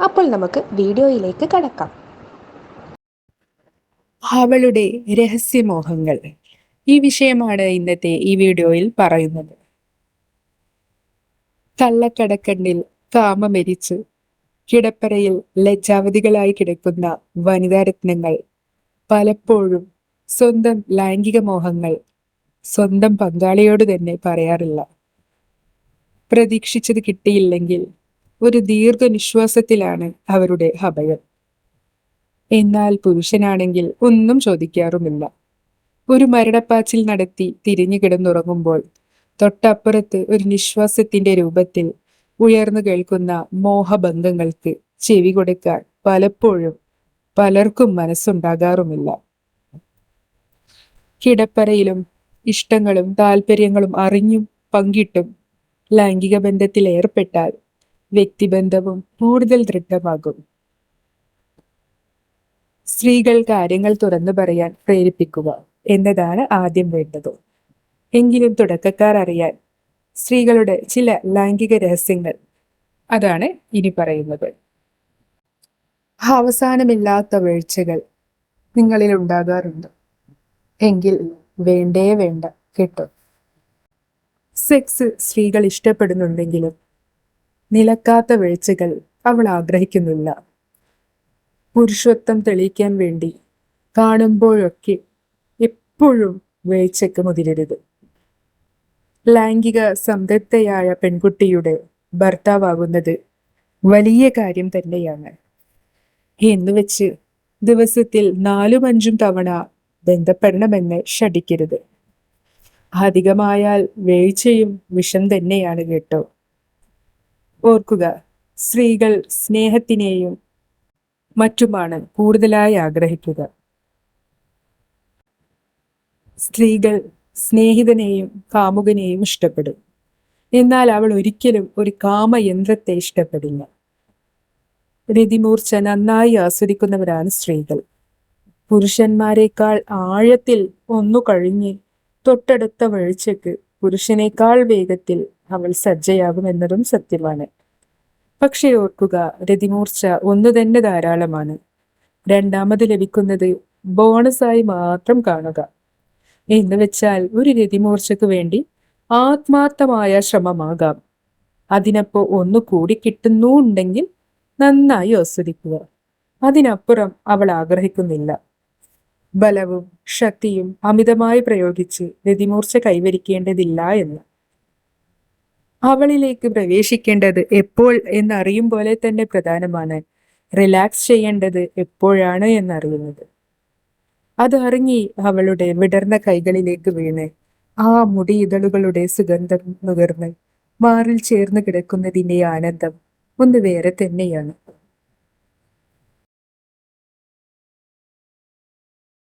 അപ്പോൾ നമുക്ക് വീഡിയോയിലേക്ക് കടക്കാം. അവളുടെ രഹസ്യമോഹങ്ങൾ. ഈ വിഷയമാണ് ഇന്നത്തെ ഈ വീഡിയോയിൽ പറയുന്നത്. കള്ളക്കടക്കണ്ണിൽ കാമമരിച്ച് കിടപ്പറയിൽ ലജ്ജാവതികളായി കിടക്കുന്ന വനിതാരത്നങ്ങൾ പലപ്പോഴും സ്വന്തം ലൈംഗിക മോഹങ്ങൾ സ്വന്തം പങ്കാളിയോട് തന്നെ പറയാറില്ല. പ്രതീക്ഷിച്ചത് കിട്ടിയില്ലെങ്കിൽ ഒരു ദീർഘനിശ്വാസത്തിലാണ് അവരുടെ അഭയം എന്നാൽ പുരുഷനാണെങ്കിൽ ഒന്നും ചോദിക്കാറുമില്ല. ഒരു മരണപ്പാച്ചിൽ നടത്തി തിരിഞ്ഞു കിടന്നുറങ്ങുമ്പോൾ തൊട്ടപ്പുറത്ത് ഒരു നിശ്വാസത്തിന്റെ രൂപത്തിൽ ഉയർന്നു കേൾക്കുന്ന മോഹബന്ധങ്ങൾക്ക് ചെവി കൊടുക്കാൻ പലപ്പോഴും പലർക്കും മനസ്സുണ്ടാകാറുമില്ല. കിടപ്പറയിലും ഇഷ്ടങ്ങളും താല്പര്യങ്ങളും അറിഞ്ഞും പങ്കിട്ടും ലൈംഗിക ബന്ധത്തിൽ ഏർപ്പെട്ടാൽ വ്യക്തിബന്ധവും കൂടുതൽ ദൃഢമാകും. സ്ത്രീകൾ കാര്യങ്ങൾ തുറന്നു പറയാൻ പ്രേരിപ്പിക്കുക എന്നതാണ് ആദ്യം വേണ്ടത്. എങ്കിലും തുടക്കക്കാർ അറിയാൻ സ്ത്രീകളുടെ ചില ലൈംഗിക രഹസ്യങ്ങൾ അതാണ് ഇനി പറയുന്നത്. അവസാനമില്ലാത്ത വീഴ്ചകൾ നിങ്ങളിൽ ഉണ്ടാകാറുണ്ട്. എങ്കിൽ വേണ്ടേ വേണ്ട കേട്ടോ. സെക്സ് സ്ത്രീകൾ ഇഷ്ടപ്പെടുന്നുണ്ടെങ്കിലും നിലക്കാത്ത വീഴ്ചകൾ അവൾ ആഗ്രഹിക്കുന്നില്ല. പുരുഷത്വം തെളിയിക്കാൻ വേണ്ടി കാണുമ്പോഴൊക്കെ എപ്പോഴും വീഴ്ചയ്ക്ക് മുതിരരുത്. ലൈംഗിക സംതൃപ്തയായ പെൺകുട്ടിയുടെ ഭർത്താവാകുന്നത് വലിയ കാര്യം തന്നെയാണ്. എന്നുവെച്ച് ദിവസത്തിൽ നാലും അഞ്ചും തവണ ബന്ധപ്പെടണമെന്ന് ഷടിക്കരുത് അധികമായാൽ വീഴ്ചയും വിഷം തന്നെയാണ് കേട്ടോ. ഓർക്കുക സ്ത്രീകൾ സ്നേഹത്തിനെയും മറ്റുമാണ് കൂടുതലായി ആഗ്രഹിക്കുക. സ്ത്രീകൾ സ്നേഹിതനെയും കാമുകനെയും ഇഷ്ടപ്പെടും. എന്നാൽ അവൾ ഒരിക്കലും ഒരു കാമയന്ത്രത്തെ ഇഷ്ടപ്പെടില്ല. രതിമൂർച്ച നന്നായി ആസ്വദിക്കുന്നവരാണ് സ്ത്രീകൾ. പുരുഷന്മാരെക്കാൾ ആഴത്തിൽ ഒന്നു കഴിഞ്ഞ് തൊട്ടടുത്ത വീഴ്ചയ്ക്ക് പുരുഷനേക്കാൾ വേഗത്തിൽ അവൾ സജ്ജയാകും എന്നതും സത്യമാണ്. പക്ഷേ ഓർക്കുക രതിമൂർച്ച ഒന്നു തന്നെ ധാരാളമാണ്. രണ്ടാമത് ലഭിക്കുന്നത് ബോണസായി മാത്രം കാണുക. എന്ന് വെച്ചാൽ ഒരു രതിമൂർച്ചയ്ക്ക് വേണ്ടി ആത്മാർത്ഥമായ ശ്രമമാകാം. അതിനപ്പോ ഒന്നു കൂടി കിട്ടുന്നുണ്ടെങ്കിൽ നന്നായി ആസ്വദിക്കുക. അതിനപ്പുറം അവൾ ആഗ്രഹിക്കുന്നില്ല. ബലവും ശക്തിയും അമിതമായി പ്രയോഗിച്ച് രതിമൂർച്ച കൈവരിക്കേണ്ടതില്ല എന്ന്. അവളിലേക്ക് പ്രവേശിക്കേണ്ടത് എപ്പോൾ എന്നറിയും പോലെ തന്നെ പ്രധാനമാണ്. റിലാക്സ് ചെയ്യേണ്ടത് എപ്പോഴാണ് എന്നറിയുന്നത്. അതറിഞ്ഞി അവളുടെ വിടർന്ന കൈകളിലേക്ക് വീണ്. ആ മുടി ഇതളുകളുടെ സുഗന്ധം നുകർന്ന് മാറിൽ ചേർന്ന് കിടക്കുന്നതിന്റെ ആനന്ദം ഒന്ന് വേറെ തന്നെയാണ്.